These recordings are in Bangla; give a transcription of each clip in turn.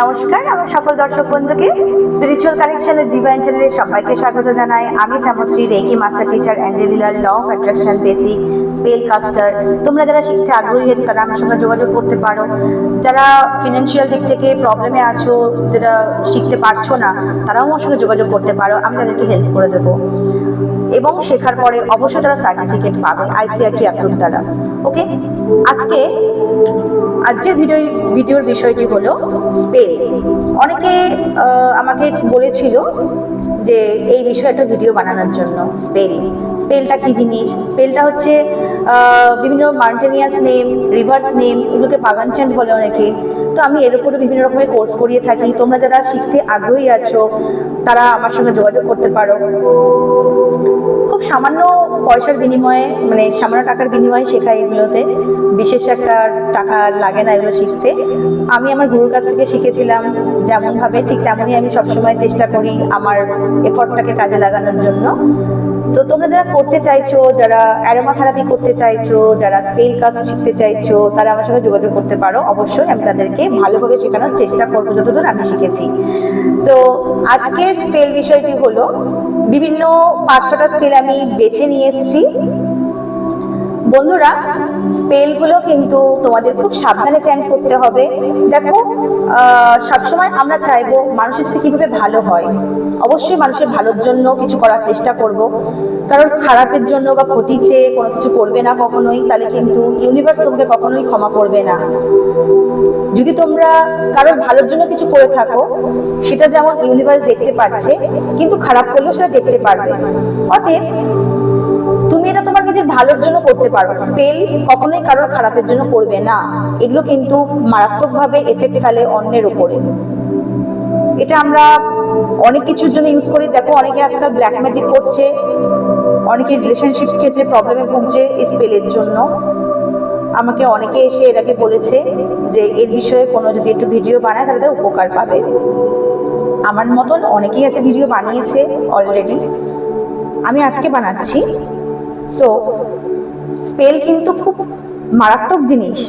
নমস্কার, আমার সকল দর্শক বন্ধুকে স্পিরিচুয়াল কানেকশনের ডিভাইন চ্যানেলে সবাইকে স্বাগত জানাই। আমি Shyamashree reiki master teacher অ্যাঞ্জেলিলার law of attraction basic spell caster তোমরা যারা শিখতে আগ্রহী আছো, তারা আমার সঙ্গে যোগাযোগ করতে পারো। যারা ফিনান্সিয়াল দিক থেকে প্রবলেমে আছো, যারা শিখতে পারছ না, তারাও আমার সঙ্গে যোগাযোগ করতে পারো। আমি তাদেরকে হেল্প করে দেবো। এবং শেখার পরে অবশ্যই তারা সার্টিফিকেট পাবে আইসিআরটি অ্যাপ্রুভ দ্বারা ওকে আজকে, আজকের ভিডিও ভিডিওর বিষয়টি হলো স্পেল অনেকে আমাকে বলেছিল যে এই বিষয়ে একটা ভিডিও বানানোর জন্য স্পেল স্পেলটা কি জিনিস? স্পেলটা হচ্ছে বিভিন্ন মাউন্টেনিয়াস নেম, রিভার্স নেম, এগুলোকে বাগান চ্যান্ট বলে অনেকে। তো আমি এর উপরে বিভিন্ন রকমের কোর্স করিয়ে থাকি। তোমরা যারা শিখতে আগ্রহী আছো, তারা আমার সঙ্গে যোগাযোগ করতে পারো। খুব সামান্য পয়সার বিনিময়ে মানে সামান্য টাকার বিনিময়ে শেখাই এগুলোতে। বিশেষ একটা টাকা লাগে না এগুলো শিখতে। আমি আমার গুরুর কাছ থেকে শিখেছিলাম যেমনভাবে, ঠিক তেমনই আমি সবসময় চেষ্টা করি আমার এফর্টটাকে কাজে লাগানোর জন্য। সো তোমরা যারা করতে চাইছো, যারা অ্যারোমা থেরাপি করতে চাইছো, যারা স্পেল কাজ শিখতে চাইছো, তারা আমার সঙ্গে যোগাযোগ করতে পারো। অবশ্যই আমি তাদেরকে ভালোভাবে শেখানোর চেষ্টা করব যতদূর আমি শিখেছি। সো আজকের স্পেল বিষয়টি হলো, বিভিন্ন পাঁচ ছটা স্পেল আমি বেছে নিয়ে এসেছি। বন্ধুরা স্পেলগুলো কিন্তু তোমাদের খুব সাবধানে চ্যান্ট করতে হবে। দেখো সবসময় আমরা চাইব মানুষের থেকে কীভাবে ভালো হয়। অবশ্যই মানুষের ভালোর জন্য কিছু করার চেষ্টা করব। কারণ খারাপের জন্য বা ক্ষতি চেয়ে কোনো কিছু করবে না কখনোই, তাহলে কিন্তু ইউনিভার্স তোমাকে কখনোই ক্ষমা করবে না। যদি তোমরা কারোর ভালোর জন্য কিছু করে থাকো, সেটা যেমন ইউনিভার্স দেখতে পাচ্ছে, কিন্তু খারাপ করলেও সেটা দেখতে পারবে। অতএব, তুমি এটা নিজের ভালোর জন্য করতে পারো স্পেল কখনোই কারোর খারাপের জন্য করবে না। এগুলো কিন্তু মারাত্মকভাবে এফেক্ট ফেলে অন্যের উপরে। এটা আমরা অনেক কিছুর জন্য ইউজ করি। দেখো, অনেকে আজকাল ব্ল্যাক ম্যাজিক করছে, অনেকে রিলেশনশিপ ক্ষেত্রে প্রবলেমে ভুগছে এই স্পেলের জন্য। আমাকে অনেকে এসে এটাকে বলেছে যে এর বিষয়ে কোনো যদি একটু ভিডিও বানায়, তাহলে তার উপকার পাবে। আমার মতন অনেকেই আছে ভিডিও বানিয়েছে অলরেডি আমি আজকে বানাচ্ছি। সো স্পেল কিন্তু খুব মারাত্মক জিনিস।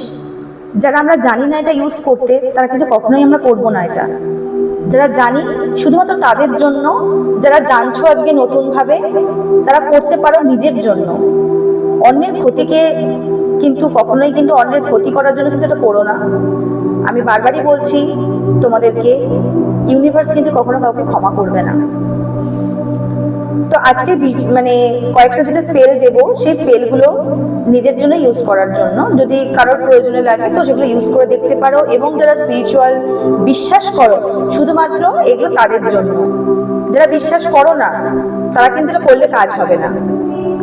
যারা আমরা জানি না এটা ইউজ করতে, তারা কিন্তু কখনোই আমরা করব না এটা। যারা জানি, শুধুমাত্র তাদের জন্য, যারা জানছো আজকে নতুনভাবে, তারা করতে পারো নিজের জন্য। অন্যের ক্ষতিকে কিন্তু কখনোই কিন্তু অন্যের ক্ষতি করার জন্য কিন্তু এটা করো না। আমি বারবারই বলছি, তোমাদেরকে ইউনিভার্স কিন্তু কখনো কাউকে ক্ষমা করবে না। তো আজকে মানে কয়েকটা যেটা স্পেল দেবো, সেই স্পেলগুলো নিজের জন্য ইউজ করার জন্য। যদি কারোর প্রয়োজনে লাগে তো সেগুলো ইউজ করে দেখতে পারো এবং যারা স্পিরিচুয়াল বিশ্বাস করো, শুধুমাত্র এগুলো তাদের জন্য। যারা বিশ্বাস করো না, তারা কিন্তু এটা করলে কাজ হবে না।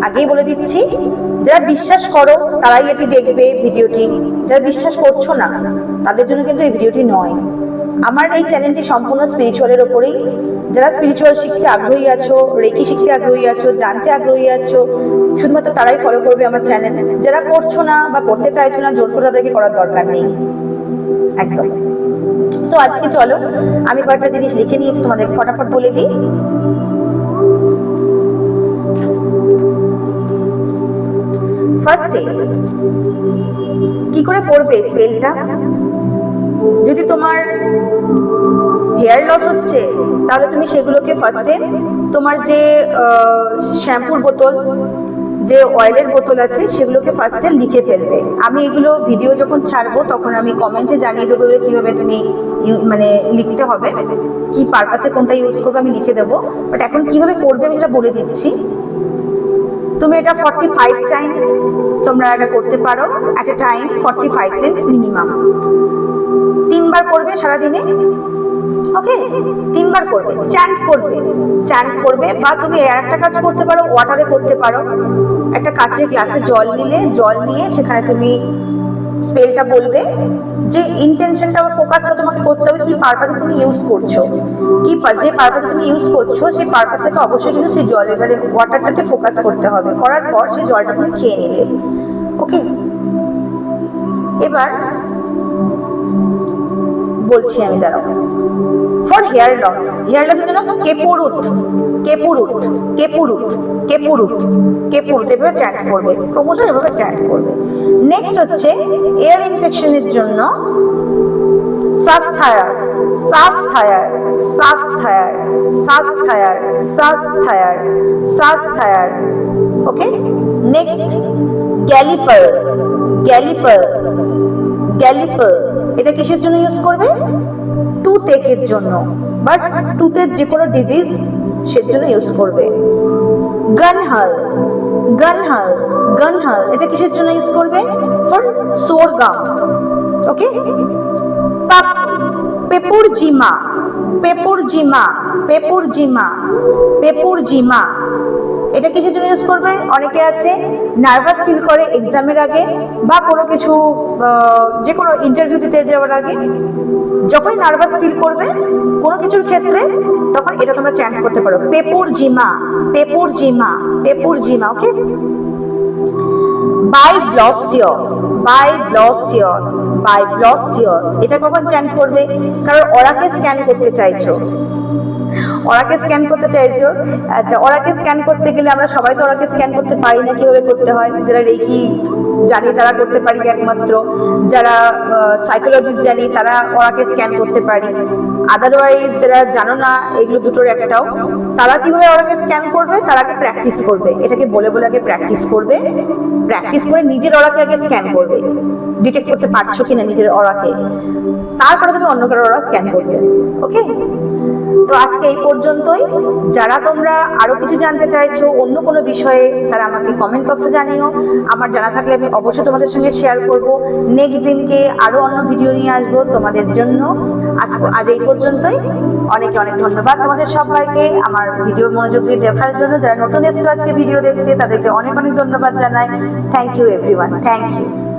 আগেই বলে দিচ্ছি, যারা বিশ্বাস করো, তারাই এটি দেখবে ভিডিওটি। যারা বিশ্বাস করছ না, তাদের জন্য কিন্তু এই ভিডিওটি নয়। আমার এই চ্যানেলটি সম্পূর্ণ স্পিরিচুয়ালের ওপরেই। যারা স্পিরিচুয়াল শিখতে আগ্রহী আছো, রেকি শিখতে আগ্রহী আছো, জানতে আগ্রহী আছো, শুধুমাত্র তারাই ফলো করবে আমার চ্যানেল যারা পড়ছো না বা পড়তে চাইছো না, জোর করে তাদেরকে করার দরকার নেই। একদম। সো আজকে চলো, আমি কয়েকটা জিনিস লিখে নিয়েছি, তোমাদের ফটাফট বলে দিই। ফার্স্টে কি করে পড়বে স্পেলটা যদি তোমার হেয়ার লস হচ্ছে, তাহলে তুমি সেগুলোকে ফার্স্টে তোমার যে শ্যাম্পুর বোতল, যে অয়েলের বোতল আছে, সেগুলোকে ফার্স্টে লিখে ফেলবে। আমি এগুলো ভিডিও যখন ছাড়বো, তখন আমি কমেন্টে জানিয়ে দেবো এগুলো কীভাবে তুমি মানে লিখতে হবে, কি পারপাসে কোনটা ইউজ করবে আমি লিখে দেবো। বাট এখন কীভাবে করবে আমি সেটা বলে দিচ্ছি। তুমি এটা ফর্টি ফাইভ টাইমস তোমরা এটা করতে পারো at a time forty five times minimum তিনবার করবে সারাদিনে? ওকে তিনবার করবে চ্যান্ট করবে। চ্যান্ট করবে বা তুমি একটা কাজ করতে পারো ওয়াটারে করতে পারো। একটা কাচের গ্লাসে জল নিলে, জল নিয়ে সেখানে তুমি স্পেলটা বলবে যে ইন্টেনশনটা বা ফোকাসটা তোমাকে করতে হবে, কি পারপাসে তুমি ইউজ করছ। কি যে পারপাসে তুমি ইউজ করছ, সেই পারপাসটাকে অবশ্যই কিন্তু সেই জল এবারে ওয়াটারটাকে ফোকাস করতে হবে। করার পর সেই জলটা তুমি খেয়ে নিলে। ওকে এবার বলছি আমি, দাঁড়াও। ফর হেয়ার লস হেয়ার লসের জন্য কেপুরুত কেপুরুত কেপুরুত কেপুরুত কেপুরুত, এভাবে চ্যাট করবে ক্রমশ এভাবে চ্যাট করবে। নেক্সট হচ্ছে এয়ার ইনফেকশনের জন্য সাস্থায়ার সাস্থায়ার ওকে নেক্সট গ্যালিপার গ্যালিপার গ্যালিপার এটা কিসের জন্য ইউজ করবে? টুথ একের জন্য। বাট টুথের যে কোনো ডিজিজ সের জন্য ইউজ করবে। গানহাল গানহাল গানহাল এটা কিসের জন্য ইউজ করবে? ফর সোর গাম ওকে পেপুর জিমা পেপুর জিমা পেপুর জিমা পেপুর জিমা এটা কিসের জন্য ইউজ করবে? অনেকে আছে নার্ভাস ফিল করে এক্সামের আগে বা কোনো কিছু যে কোনো ইন্টারভিউ দিতে যাওয়ার আগে। যখনই নার্ভাস ফিল করবে কোনো কিছুর ক্ষেত্রে, তখন এটা তোমরা চ্যান্ট করতে পারো। পেপুর জিমা পেপুর জিমা পেপুর জিমা ওকে বাই ব্লস্টিয়স বাই ব্লস্টিয়স বাই ব্লস্টিয়স এটা কখন চ্যান্ট করবে? কারণ ওরাকে স্ক্যান করতে চাইছো। ওরাকে স্ক্যান করতে চাইছো? আচ্ছা ওরাকে স্ক্যান করতে গেলে আমরা সবাই তো ওরাকে স্ক্যান করতে পারি না, কীভাবে করতে হয়? যারা রেকি জানি, তারা করতে পারি একমাত্র? যারা সাইকোলজিস্ট জানি, তারা ওরাকে স্ক্যান করতে পারি। আদারওয়াইজ যারা জানো না, এগুলো দুটোর একটাও, তারা কীভাবে ওরাকে স্ক্যান করবে? তারা আগে প্র্যাকটিস করবে। এটাকে বলে বলে আগে প্র্যাকটিস করবে। প্র্যাকটিস করে নিজের ওরাকে আগে স্ক্যান করবে। ডিটেক্ট করতে পারছ কিনা নিজের ওরাকে? তারপরে তুমি অন্য কারও ওরা স্ক্যান করবে। ওকে তো আজকে এই পর্যন্তই। যারা তোমরা আরও কিছু জানতে চাইছো, অন্য কোনো বিষয়ে, তারা আমাকে কমেন্ট বক্সে জানিও। আমার জানা থাকলে আমি অবশ্যই তোমাদের সঙ্গে শেয়ার করব। নেক্সট দিনকে আরও অন্য ভিডিও নিয়ে আসব তোমাদের জন্য। আজ আজ এই পর্যন্তই। অনেক অনেক ধন্যবাদ তোমাদের সবাইকে আমার ভিডিওর মনোযোগ দিয়ে দেখার জন্য। যারা নতুন এসছো আজকে ভিডিও দেখতে, তাদেরকে অনেক অনেক ধন্যবাদ জানাই। Thank you everyone thank you